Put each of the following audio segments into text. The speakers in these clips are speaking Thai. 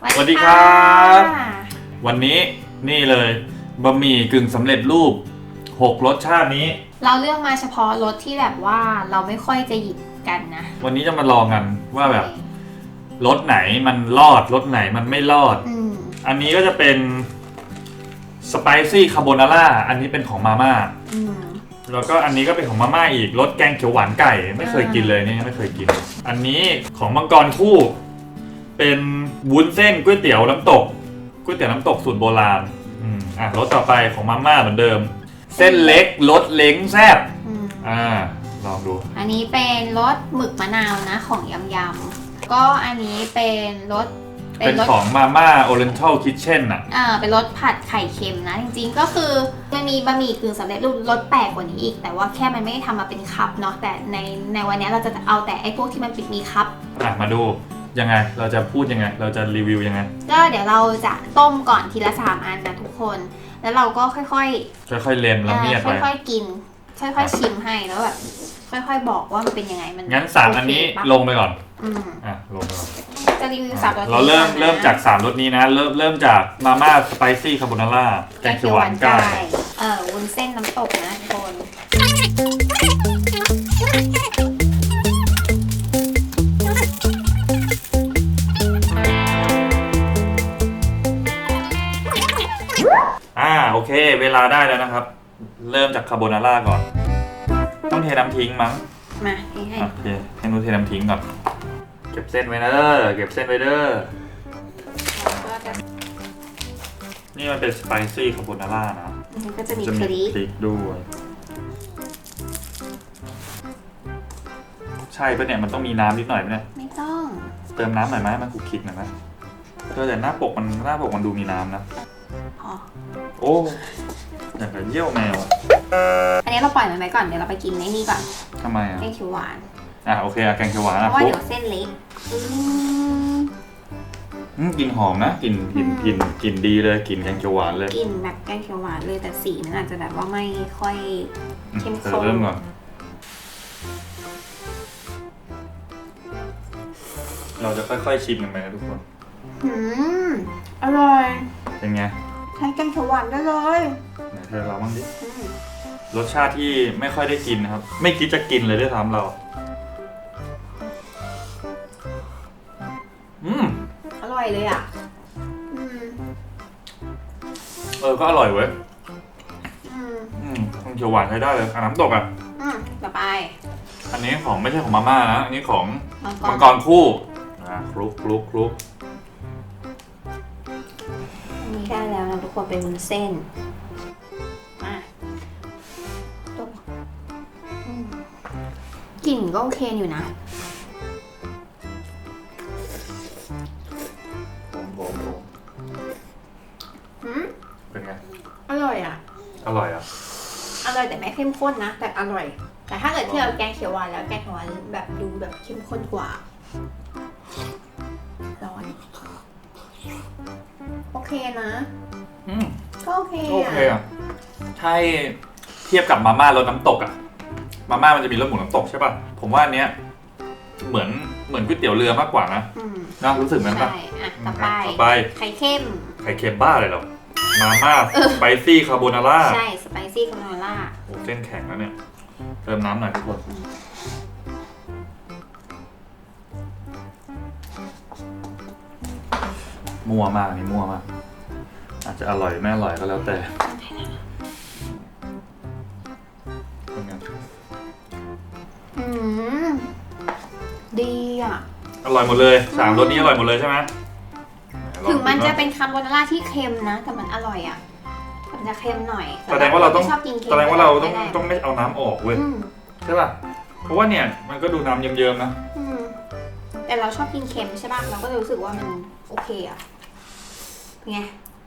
สวัสดีครับวันนี้นี่เลยบะหมี่กึ่งสำเร็จรูปหกรสชาตินี้ เราเลือกมาเฉพาะรสที่แบบว่าเราไม่ค่อยจะหยิบกันนะวันนี้จะมาลองกันว่าแบบรสไหนมันรอดรสไหนมันไม่รอด อืมอันนี้ก็จะเป็นสไปซี่คาโบนาร่าอันนี้เป็นของมาม่าอืมแล้วก็อันนี้ก็เป็นของมาม่าอีกรสแกงเขียวหวานไก่ ไม่เคยอ่ากิกินเลยนี่ไม่เคยกิน อันนี้ของมังกรคู่ เป็น วุ้นเส้นก๋วยเตี๋ยวน้ำตกก๋วยเตี๋ยวน้ำตกสูตรโบราณอืมอะรสต่อไปของมาม่าเหมือนเดิม เส้นเล็กรสเล้งแซ่บอืมอ่าลองดูอันนี้เป็นรสหมึกมะนาวนะของยำยำๆก็อันนี้เป็นรสเป็นรส ของมาม่าโอเรนทัลคิทเช่นอะ อ่าเป็นรสผัดไข่เค็มนะ จริงๆก็คือมันมีบะหมี่กึ่งสำเร็จรูปรสแปลกกว่านี้อีก แต่ว่าแค่มันไม่ได้ทำมาเป็นคัพเนาะแต่ในในวันนี้เราจะเอาแต่ไอ้พวกที่มันปิดมีคัพอะมาดู ยังไง เราจะพูดยังไง เราจะรีวิวยังไง ก็เดี๋ยวเราจะต้มก่อนทีละสามอันนะทุกคน แล้วเราก็ค่อยๆค่อยๆเล็มละเมียดไป ค่อยๆกิน ค่อยๆชิมให้แล้วแบบค่อยๆบอกว่ามันเป็นยังไงมันงั้นสามอันนี้โเคปะลงไปก่อน อืมอะลงไปก่อนจะรีวิวสามรสเราเริ่มก่อนนะเริ่มจาก3รสนี้นะ เริ่มเริ่มจากมาม่าสไปซี่คาโบนาร่าแกงเขียวหวานไก่เออวุ้นเส้นน้ำตกนะทุกคน คาโบนาร่าก่อน ต้องเทน้ำทิ้งมั้งมาให้ให้ อะโอเคให้นุ้เทน้ำทิ้งก่อน เก็บเส้นไว้เด้อเก็บเส้นไว้เด้อแล้วก็จะนี่มันเป็นสไปซี่คาโบนาร่านะ มันก็จะมีจะพมีริกพริกด้วย ใช่ปะเนี่ยมันต้องมีน้ำนิดหน่อยไหมเนี่ย ไม่ต้อง เติมน้ำหน่อยไหมมันขลุกขลิกหน่อยไหมเธอแต่หน้าปกมันหน้าปกมันดูมีน้ำนะ อ๋อ โอ้ อย่างกับเยี่ยวแมวอันนี้เราปล่อยมันไว้ก่อน เดี๋ยวเราไปกินในนี่ก่อนทำไมอะ แกงเขียวหวาน อะโอเคอะแกงเขียวหวานเพอะราะว่าปุ๊บเดี๋ยวเส้นเล็กอืมอืมกลิ่นหอมนะกลิ่นกลิ่นอืมกลิ่นกลิ่นดีเลยกลิ่นแกงเขียวหวานเลยกลิ่นแบบแกงเขียวหวานเลยแต่สีมันอาจจะแบบว่าไม่ค่อยอืมเข้มเธอข้นเริ่มก่อน เราจะค่อยๆชิมกันไปนะทุกคน อืมอร่อย เป็นไง ใช้แกงเขียวหวานได้เลยไหนเธอเราบ้างดิ อืมรสชาติที่ไม่ค่อยได้กินนะครับ ไม่คิดจะกินเลยด้วยซ้ำเรา อืม อร่อยเลยอะ อืมเออ ก็อร่อยเว้ย อืมอืมมันเขียวหวานใช้ได้เลยอะน้ำตกอะ อืมต่อไปอันนี้ของไม่ใช่ของมาม่านะ อันนี้ของมังกมังกรรคู่อ่าคลุกคลุกคลุก เป็นวุ้นเส้นมาตัวอืมกลิ่นก็โอเคอยู่นะ ผมผมผมอืม เป็นไง อร่อยอะ อร่อยอะ อร่อยแต่ไม่เข้มข้นนะ แต่อร่อย แต่ถ้าเกิดเทียบกับแกงเขียวหวานแล้วแกงเขียวหวานแบบดูแบบเข้มข้นกว่า ร้อน โอเคนะ อืมก็โอเคโอเคอะใช่เทียบกับมาม่ารสน้ำตกอะ มาม่ามันจะมีรสหมูน้ำตกใช่ป่ะ ผมว่าอันเนี้ยเหมือนเหมือนก๋วยเตี๋ยวเรือมากกว่านะอืมนะรู้สึกเหมือนปะใช่อะต่อไป ต่อไป ไข่เข้ม ไข่เค็มบ้าเลยเหรอ มาม่าเออ สไปซี่คาโบนาร่าใช่ สไปซี่คาโบนาร่าโอ้เส้นแข็งแล้วเนี่ย เติมน้ำหน่อยทุกคนมั่วมากนี่มั่วมากอา จจะอร่อยไม่อร่อยก็แล้วแต่เป็นไงอืมดีอะ อร่อยหมดเลยสามรสนี้อร่อยหมดเลยใช่ไหมไหลอถึงมันจะดูเป็นคาโบนาร่าที่เค็มนะ แต่มันอร่อยอะมันจะเค็มหน่อยแสดงว่าเราต้องไม่ชอบกินเค็มแสดงว่าเราต้องไม่ได้ต้องไม่เอาน้ำออกเว้ยอืมใช่ป่ะเพราะว่าเนี่ยมันก็ดูน้ำเยิ้มๆนะอืมแต่เราชอบกินเค็มใช่ป่ะเราก็เลยรู้สึกว่ามันโอเคอะเป็นไง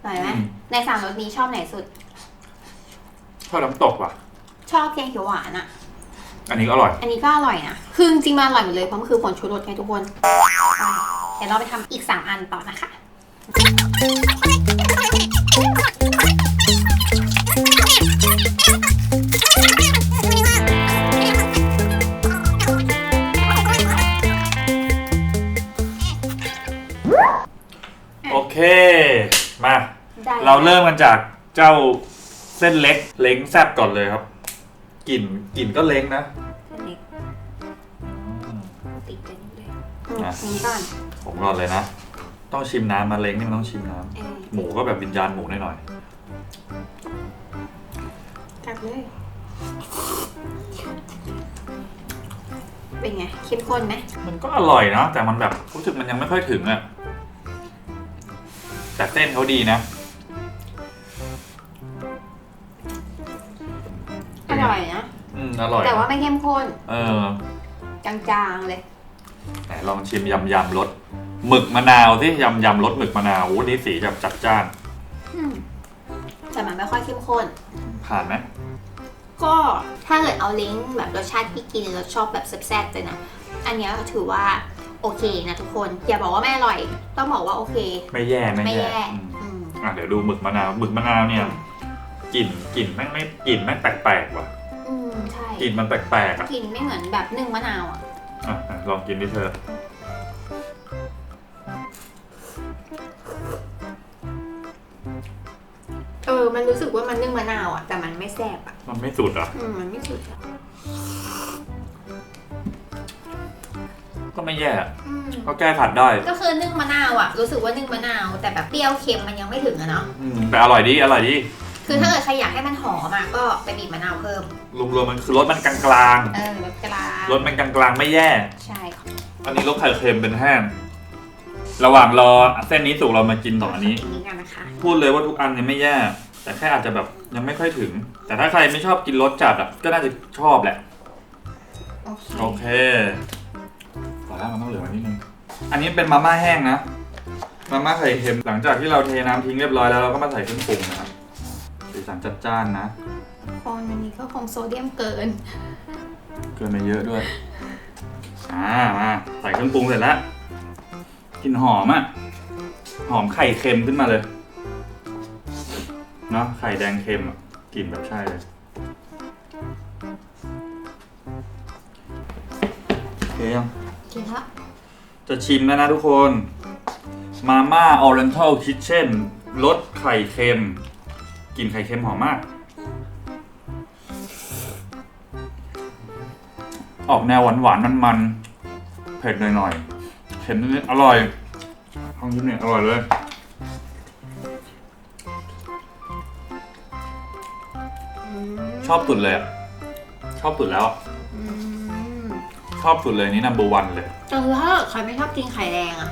อร่อยไหมอืม ในสามรสนี้ชอบไหนสุด ชอบน้ำตกว่ะ ชอบแกงเขียวหวานอะอันนี้ก็อร่อย อันนี้ก็อร่อยนะ คือจริงๆมันอร่อยหมดเลยเพราะมันคือผงชูรสไงทุกคนไปเดี๋ยวเราไปทำอีก3อันต่อนะคะอโอเค มา ได้เราเริ่มกันจากเจ้าเส้นเล็กเล้งแซบก่อนเลยครับกลิ่นกลิ่นก็เล้งนะเส้นเล็กติดกันนิดเลยนะนี่ก่อนผมก่อนเลยนะ ต้องชิมน้ำมาเล้งนี่มันต้องชิมน้เออำหมูก็แบบวิญญาณหมูหน่อยกัดเลย เป็นไงเข้มข้นไหมๆมันก็อร่อยนะแต่มันแบบรู้สึกมันยังไม่ค่อยถึงอะ แต่เส้นเขาดีนะ อร่อยนะ อืมอร่อยแต่ว่าไม่เข้มข้น เออ จางๆเลยไหนลองชิมยำยำรสหมึกมะนาวที่ยำยำรสหมึกมะนาวโอ้นี่สีแบบจัดจ้าน อืมแต่มันไม่ค่อยเข้มข้น ผ่านไหมก็ถ้าเกิดเอาลิงก์แบบรสชาติที่กินรสชอบแบบแซ่บๆเลยนะ อันเนี้ยถือว่า โอเคนะทุกคนอย่าบอกว่าไม่อร่อย ต้องบอกว่าโอเค ไม่แย่ไม่ไม่แย่แย่อืมอืมอะเดี๋ยวดูหมึกมะนาวหมึกมะนาวเนี่ยกลิ่นกลิ่นแม่งไม่กลิ่นแม่งแปลกๆว่ะอืมใช่กลิ่นมันแปลกๆอะกลิ่นไม่เหมือนแบบนึ่งมะนาวอะอะอะลองกินดิเธอเออมันรู้สึกว่ามันนึ่งมะนาวอะแต่มันไม่แซ่บอะมันไม่สุดอะ อืมมันไม่สุดอะ ก็ไม่แย่อะอืมก็แก้ขัดได้ก็คือนึ่งมะนาวอะรู้สึกว่านึ่งมะนาว แต่แบบเปรี้ยวเค็มมันยังไม่ถึงอะเนาะอืมแต่อร่อยดีอร่อยดีคือถ้าเกิดใครอยากให้มันหอมอะก็ไปบีบมะนาวเพิ่มรวมๆมันคือรสมันกลางเออรสกลางๆรสมันกลางๆไม่แย่ ใช่ค่ะอันนี้รสไข่เค็มเป็นแห้ง ระหว่างรอเส้นนี้สุกเรามากินต่ออันนี้ กินนี้กันนะคะพูดเลยว่าทุกอันเนี่ยไม่แย่ แต่แค่อาจจะแบบยังไม่ค่อยถึง แต่ถ้าใครไม่ชอบกินรสจัดอะก็น่าจะชอบแหละ โอเค โอเคต่อ แล้วมันต้องเหลือไว้นิดนึง อันนี้เป็นมาม่าแห้งนะ มาม่าไข่เค็มหลังจากที่เราเทน้ำทิ้งเรียบร้อยแล้วเราก็มาใส่เครื่องปรุงนะครับสีสันจัดจ้านนะ คนอันนี้ก็คงโซเดียมเกิน เกินไปเยอะด้วย อ่ามาใส่เครื่องปรุงเสร็จแล้วกลิ่นหอมอะหอมไข่เค็มขึ้นมาเลย เนาะไข่แดงเค็มอะกลิ่นแบบใช่เลย โอเคยัง กินละจะชิมแล้วนะทุกคน มาม่าออเรนทัลคิทเช่นรสไข่เค็มกลิ่นไข่เค็มหอมมาก ออกแนวหวานหวานมันมันๆเผ็ดหน่อยๆเผ็ดนิดๆอร่อยทองชิ้นเนี่ยอร่อยเลย ชอบสุดเลยอะชอบสุดแล้วอะอืม ชอบสุดเลยนี่ number one เลย แต่คือถ้าใครไม่ชอบกินไข่แดงอะ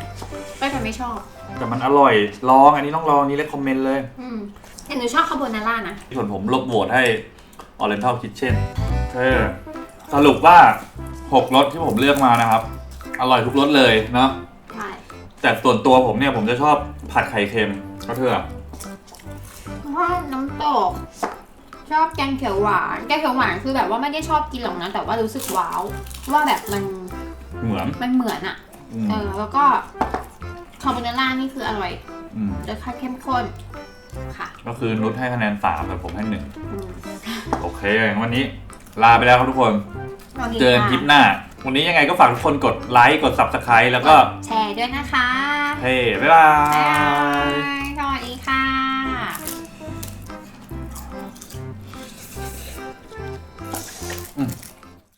ก็จะไม่ชอบ แต่มันอร่อยลองอันนี้ต้องลองอันนี้เลคคอมเมนต์เลยอืมแต่หนูชอบคาโบนาร่านะ ส่วนผมลบโหวตให้ Oriental Kitchen เออสรุปว่า 6รสที่ผมเลือกมานะครับ อร่อยทุกรสเลยเนาะใช่แต่ส่วนตัวผมเนี่ยผมจะชอบผัดไข่เค็มก็เถอะชอบน้ำตก ชอบแกงเขียวหวาน แกงเขียวหวานคือแบบว่าไม่ได้ชอบกินหรอกนะ แต่ว่ารู้สึกว้าวว่าแบบมันเหมือนมันเหมือนอะอืมเออแล้วก็คาโบนาร่านี่คืออร่อยอืมรสชาติเข้มข้นค่ะก็คือนุชให้คะแนนสามแต่ผมให้หนึ่งอืมโอเควันนี้ลาไปแล้วครับทุกคนสวัสดีเจอกันคลิปหน้า วันนี้ยังไงก็ฝากทุกคนกดไลค์ กด subscribe แล้วก็แชร์ด้วยนะคะเฮ้บ๊ายบาบ๊ายยบาย